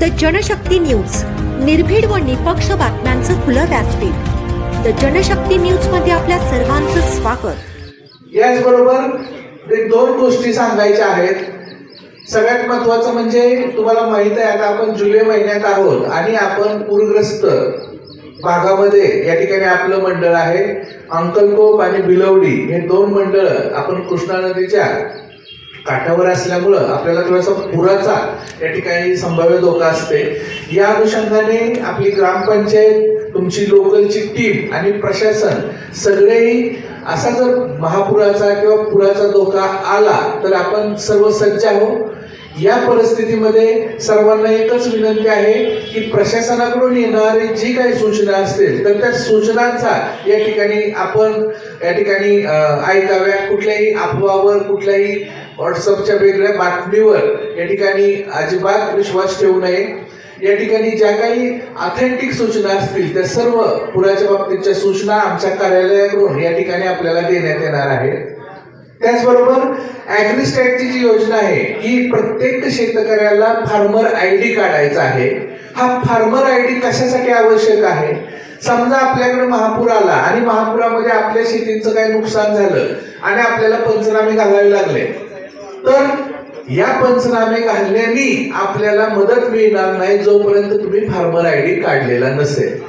The Janshakti news. निर्भीड व निपक्ष बातम्यांचं खुलं व्यासपीठ. द जनशक्ती न्यूजमध्ये आपल्या सर्वांचं स्वागत. याचबरोबर एक दोन गोष्टी सांगायच्या आहेत. सगळ्यात महत्वाचं म्हणजे तुम्हाला माहीत आहे आता आपण जुलै महिन्यात आहोत आणि आपण पूरग्रस्त भागामध्ये या ठिकाणी आपलं मंडळ आहे. अंकलकोप आणि बिलवडी हे दोन मंडळ आपण कृष्णा नदीच्या काठावर असल्यामुळं आपल्याला थोडासा पुराचा या ठिकाणी संभाव्य धोका असते या अनुषंगाने आपली ग्रामपंचायत तुमची लोकलची टीम आणि प्रशासन सगळेही असा जर महापुराचा किंवा पुराचा धोका आला तर आपण सर्व सज्ज आहोत. या परिस्थितीमध्ये सर्वांना एकच विनंती आहे की प्रशासनाकडून येणारी जी काही सूचना असतील तर त्या सूचनांचा या ठिकाणी आपण या ठिकाणी ऐकाव्या कुठल्याही अफवावर कुठल्याही व्हॉट्सअपच्या वेगळ्या बातमीवर या ठिकाणी अजिबात विश्वास ठेवू नये. या ठिकाणी ज्या काही ऑथेंटिक सूचना असतील त्या सर्व पुराच्या बाबतीतच्या सूचना आमच्या कार्यालयाकडून या ठिकाणी आपल्याला देण्यात येणार आहेत. त्याचबरोबर ॲग्रिस्टॅटची जी योजना आहे ही प्रत्येक शेतकऱ्याला फार्मर आय डी काढायचा आहे. हा फार्मर आय डी कशासाठी आवश्यक आहे? समजा आपल्याकडे महापूर आला आणि महापुरामध्ये आपल्या शेतीचं काही नुकसान झालं आणि आपल्याला पंचनामे घालावे लागले तर या पंचनामे घालण्याने आपल्याला मदत मिळणार नाही जोपर्यंत तुम्ही फार्मर आय डी काढलेला नसेल.